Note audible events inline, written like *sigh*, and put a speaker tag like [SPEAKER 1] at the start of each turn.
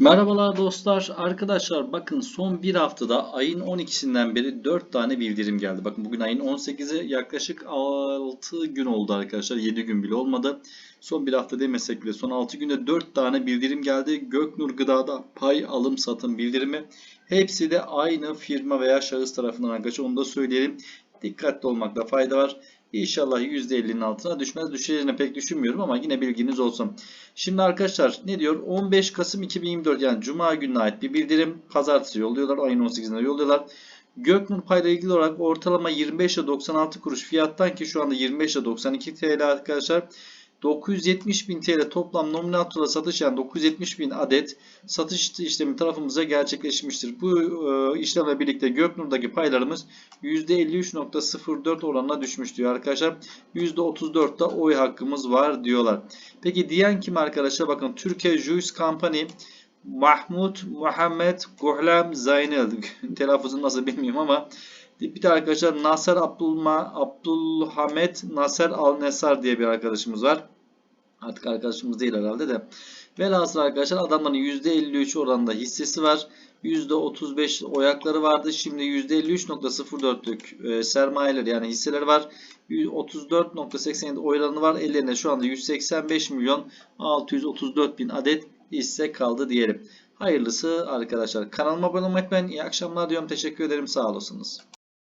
[SPEAKER 1] Merhabalar dostlar. Arkadaşlar bakın son bir haftada ayın 12'sinden beri 4 tane bildirim geldi. Bakın bugün ayın 18'i yaklaşık 6 gün oldu arkadaşlar. 7 gün bile olmadı. Son bir hafta demesek bile son 6 günde 4 tane bildirim geldi. Göknur Gıda'da pay alım satım bildirimi. Hepsi de aynı firma veya şahıs tarafından arkadaşlar onu da söyleyelim. Dikkatli olmakta fayda var. İnşallah %50'nin altına düşmez. Düşeceğini pek düşünmüyorum ama yine bilginiz olsun. Şimdi arkadaşlar ne diyor? 15 Kasım 2024 yani Cuma gününe ait bir bildirim. Pazartesi yolluyorlar. Ayın 18'inde yolluyorlar. Göknur payla ilgili olarak ortalama 25 ile 96 kuruş fiyattan ki şu anda 25 ile 92 TL arkadaşlar. 970 bin TL toplam nominal tura satış yani 970 bin adet satış işlemi tarafımıza gerçekleşmiştir. Bu e, işlemle birlikte Göknur'daki paylarımız %53.04 oranına düşmüş diyor arkadaşlar. %34'da oy hakkımız var diyorlar. Peki diyen kim arkadaşlar? Bakın Türkiye Juice Company Mahmut Muhammed Guhlem Zaynel *laughs* telaffuzunu nasıl bilmiyorum ama bir de arkadaşlar Nasser Abdulma, Abdülhamet Nasser Al Nesar diye bir arkadaşımız var. Artık arkadaşımız değil herhalde de. Velhasıl arkadaşlar adamların %53 oranında hissesi var. %35 oyakları vardı. Şimdi %53.04'lük e, sermayeleri yani hisseleri var. 34.87 oylarını var. Ellerinde şu anda 185 milyon 634 bin adet hisse kaldı diyelim. Hayırlısı arkadaşlar. Kanalıma abone olmayı unutmayın. İyi akşamlar diyorum. Teşekkür ederim. Sağ olasınız.